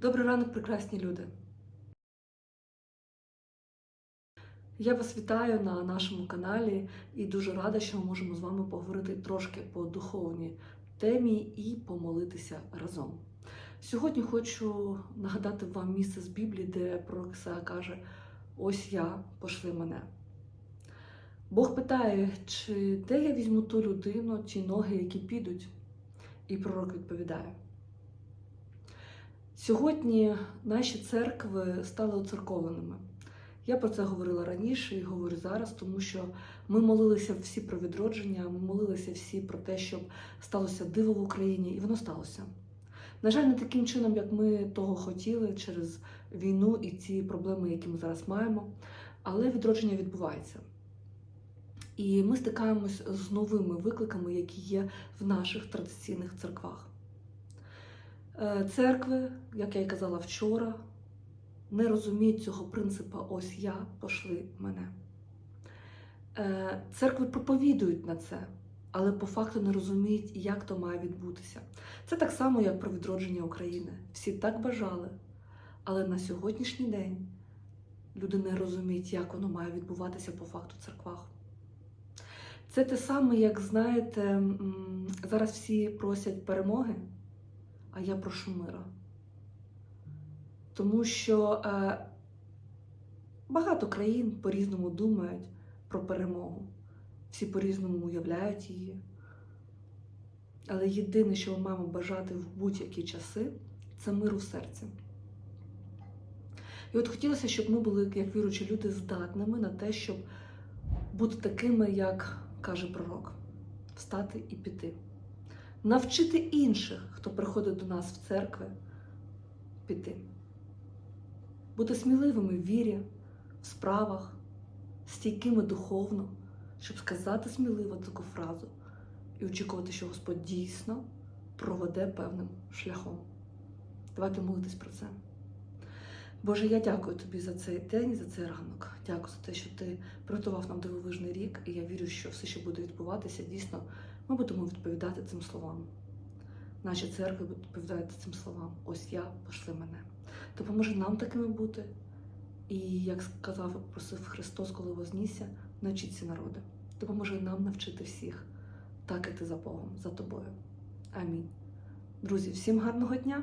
Добрий ранок, прекрасні люди. Я вас вітаю на нашому каналі і дуже рада, що ми можемо з вами поговорити трошки по духовній темі і помолитися разом. Сьогодні хочу нагадати вам місце з Біблії, де пророк Ісая каже: Ось я, пошли мене. Бог питає, чи де я візьму ту людину, ті ноги, які підуть? І пророк відповідає. Сьогодні наші церкви стали оцерковленими. Я про це говорила раніше і говорю зараз, тому що ми молилися всі про відродження, ми молилися всі про те, щоб сталося диво в Україні, і воно сталося. На жаль, не таким чином, як ми того хотіли через війну і ці проблеми, які ми зараз маємо, але відродження відбувається. І ми стикаємось з новими викликами, які є в наших традиційних церквах. Е, Церкви, як я й казала вчора, не розуміють цього принципу ось я пошли мене. Е, Церкви проповідують на це, але по факту не розуміють, як то має відбутися. Це так само, як про відродження України. Всі так бажали, але на сьогоднішній день люди не розуміють, як воно має відбуватися по факту в церквах. Це те саме, як знаєте, зараз всі просять перемоги, а я прошу мира. Тому що е, багато країн по-різному думають про перемогу, всі по-різному уявляють її. Але єдине, що ми маємо бажати в будь-які часи, це миру в серці. І от хотілося, щоб ми були, як віруючі люди, здатними на те, щоб бути такими, як каже пророк, встати і піти. Навчити інших, хто приходить до нас в церкви, піти. Бути сміливими в вірі, в справах, стійкими духовно, щоб сказати сміливо таку фразу і очікувати, що Господь дійсно проведе певним шляхом. Давайте молитись про це. Боже, я дякую тобі за цей день, за цей ранок. Дякую за те, що ти приготував нам дивовижний рік, і я вірю, що все, що буде відбуватися, дійсно, ми будемо відповідати цим словам. Наші церкви будуть відповідати цим словам. Ось я, пошли мене. Допоможи нам такими бути. І як сказав, просив Христос, коли вознісся, навчіться народи. Допоможи нам навчити всіх так іти за Богом, за тобою. Амінь. Друзі, всім гарного дня!